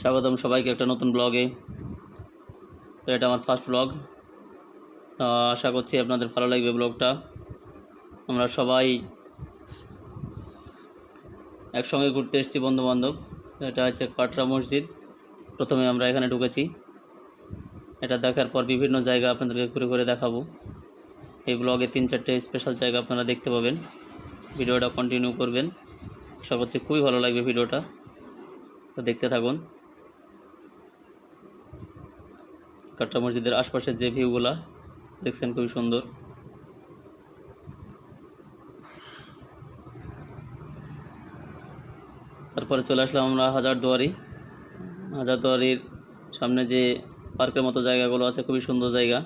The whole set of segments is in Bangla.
স্বাগতম সবাইকে একটা নতুন ব্লগে তো এটা আমার ফার্স্ট ব্লগ আশা করছি আপনাদের ভালো লাগবে ব্লগটা আমরা সবাই একসঙ্গে ঘুরতে এসেছি বন্ধুবান্ধব। এটা হচ্ছে কাটরা মসজিদ। প্রথমে আমরা এখানে ঢুকেছি। এটা দেখার পর বিভিন্ন জায়গা আপনাদেরকে ঘুরে ঘুরে দেখাবো। এই ব্লগে তিন চারটে স্পেশাল জায়গা আপনারা দেখতে পাবেন। ভিডিওটা কন্টিনিউ করবেন। আশা করছি খুবই ভালো লাগবে ভিডিওটা। তো দেখতে থাকুন। কাটরা মসজিদের আশপাশের যে ভিউগুলা দেখছেন খুবই সুন্দর। তারপরে চলে আসলাম আমরা হাজারদুয়ারি। হাজারদুয়ারির সামনে যে পার্কের মতো জায়গাগুলো আছে, খুবই সুন্দর জায়গা।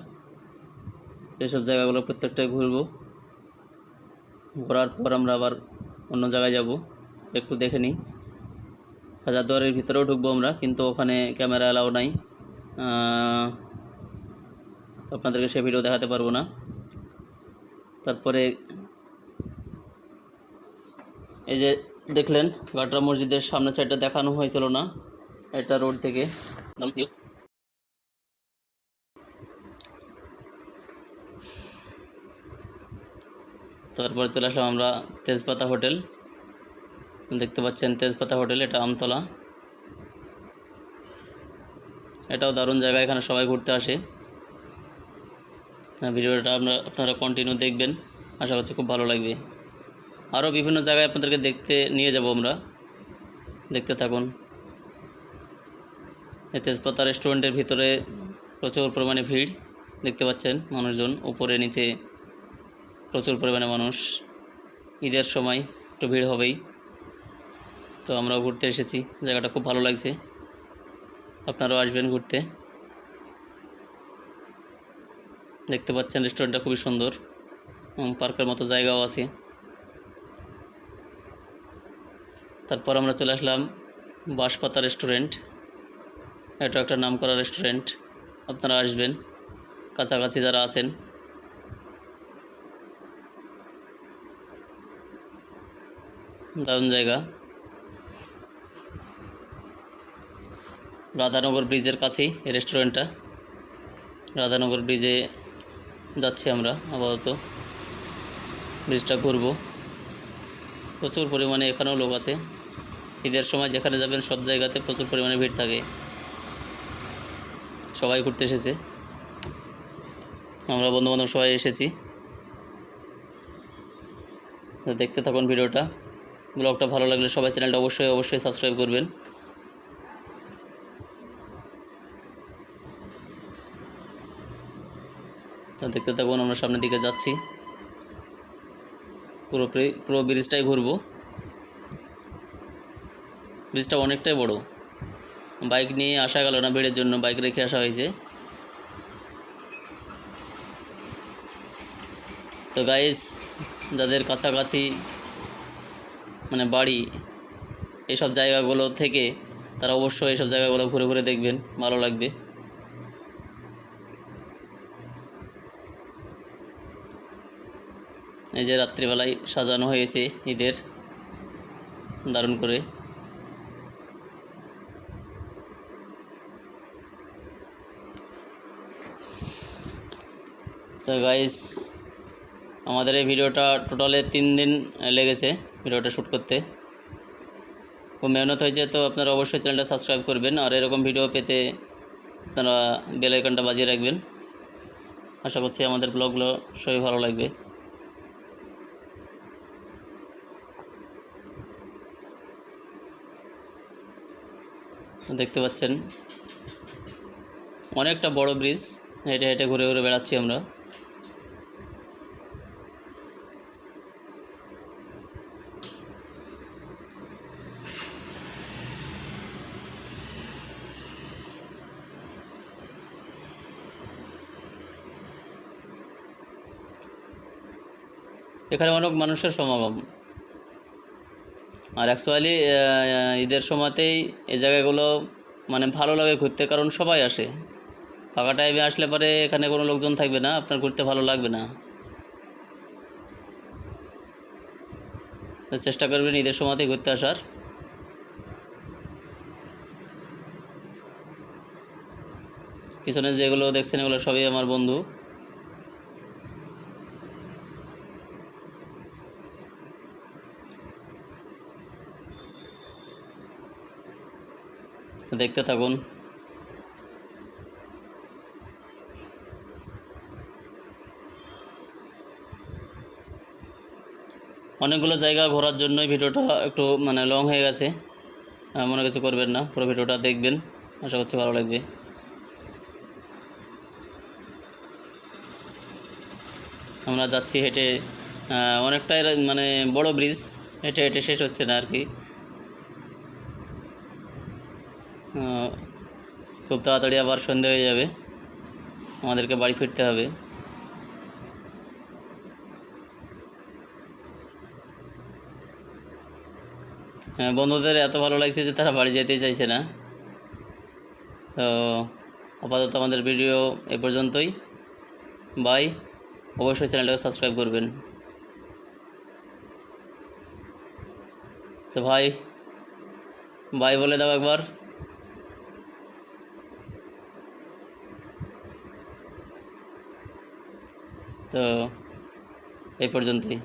এসব জায়গাগুলো প্রত্যেকটাই ঘুরবো। ঘোরার পর আমরা আবার অন্য জায়গায় যাব। একটু দেখে নিই। হাজারদুয়ারির ভিতরেও ঢুকবো আমরা, কিন্তু ওখানে ক্যামেরা অ্যালাউ নাই। আপনাদেরকে সে ভিডিও দেখাতে পারব না। তারপরে এই যে দেখলেন গাটরা মসজিদের সামনের সাইডটা দেখানো হয়েছিল না, এটা রোড থেকে। তারপরে চলে আসলাম আমরা তেজপাতা হোটেল। দেখতে পাচ্ছেন তেজপাতা হোটেল এটা আমতলা। এটাও দারুণ জায়গা এখানে সবাই ঘুরতে আসে। হ্যাঁ, ভিডিওটা আপনারা আপনারা কন্টিনিউ দেখবেন আশা করছি খুব ভালো লাগবে। আরও বিভিন্ন জায়গায় আপনাদেরকে দেখতে নিয়ে যাব আমরা। দেখতে থাকুন। এই তেজপাতা রেস্টুরেন্টের ভিতরে প্রচুর পরিমাণে ভিড় দেখতে পাচ্ছেন মানুষজন উপরে নিচে প্রচুর পরিমাণে মানুষ। ঈদের সময় একটু ভিড় হবেই। তো আমরাও ঘুরতে এসেছি। জায়গাটা খুব ভালো লাগছে। আপনারাও আসবেন ঘুরতে। দেখতে পাচ্ছেন রেস্টুরেন্টটা খুবই সুন্দর। এবং পার্কের মতো জায়গাও আছে। তারপর আমরা চলে আসলাম বাঁশপাতা রেস্টুরেন্ট এটা একটা নামকরা রেস্টুরেন্ট আপনারা আসবেন। কাছাকাছি যারা আছেন। দারুণ জায়গা। রাধানগর ব্রিজের কাছেই রেস্টুরেন্টটা রাধানগর ব্রিজে যাচ্ছি আমরা আপাতত। ব্রিজটা ঘুরবো। প্রচুর পরিমাণে এখানেও লোক আছে। ঈদের সময় যেখানে যাবেন সব জায়গাতে প্রচুর পরিমাণে ভিড় থাকে। সবাই ঘুরতে এসেছে। আমরা বন্ধুবান্ধব সবাই এসেছি। দেখতে থাকুন ভিডিওটা। ব্লগটা ভালো লাগলে সবাই চ্যানেলটা অবশ্যই অবশ্যই সাবস্ক্রাইব করবেন। দেখতে থাকুন, আমরা সামনের দিকে যাচ্ছি। পুরো প্রে- ব্রিজটাই ঘুরবো। ব্রিজটা অনেকটাই বড়। বাইক নিয়ে আসা গেল না ভিড়ের জন্য, বাইক রেখে আসা হয়েছে। তো গাইস যাদের কাছাকাছি মানে বাড়ি, এসব জায়গাগুলো থেকে তারা অবশ্যই এসব জায়গাগুলো ঘুরে ঘুরে দেখবেন, ভালো লাগবে। এই যে রাত্রিবেলায় সাজানো হয়েছে ঈদের। দারুণ করে। তো গাইস আমাদের এই ভিডিওটা টোটালে তিন দিন লেগেছে ভিডিওটা শ্যুট করতে। খুব মেহনত হয়েছে, তো আপনারা অবশ্যই চ্যানেলটা সাবস্ক্রাইব করবেন। আর এরকম ভিডিও পেতে আপনারা বেল আইকনটা বাজিয়ে রাখবেন। আশা করছি আমাদের ব্লগগুলো সবই ভালো লাগবে। দেখতে পাচ্ছেন। অনেকটা বড় ব্রিজ হেঁটে হেঁটে ঘুরে ঘুরে বেড়াচ্ছি আমরা। এখানে অনেক মানুষের সমাগম। আর অ্যাকচুয়ালি ঈদের সময়তেই এই জায়গাগুলো মানে ভালো লাগে ঘুরতে, কারণ সবাই আসে। ফাঁকা টাইমে আসলে পরে এখানে কোনো লোকজন থাকবে না, আপনার ঘুরতে ভালো লাগবে না। চেষ্টা করবেন ঈদের সময়তেই ঘুরতে আসার। পিছনে যেগুলো দেখছেন এগুলো সবই আমার বন্ধু। দেখতে থাকুন। অনেকগুলো জায়গা ঘোরার জন্যই ভিডিওটা একটু মানে লং হয়ে গেছে। মনে কিছু করবেন না, পুরো ভিডিওটা দেখবেন। আশা করছি ভালো লাগবে। আমরা যাচ্ছি হেঁটে অনেকটাই মানে বড় ব্রিজ হেঁটে হেঁটে শেষ হচ্ছে না আর কি। খুব তাড়াতাড়ি আবার সন্ধে হয়ে যাবে। আমাদেরকে বাড়ি ফিরতে হবে। হ্যাঁ, বন্ধুদের এত ভালো লাগছে যে তারা বাড়ি যেতেই চাইছে না। তো আপাতত আমাদের ভিডিও এ পর্যন্তই। বাই। অবশ্যই চ্যানেলটাকে সাবস্ক্রাইব করবেন। তো ভাই বাই বলে দাও একবার। তো এই পর্যন্তই।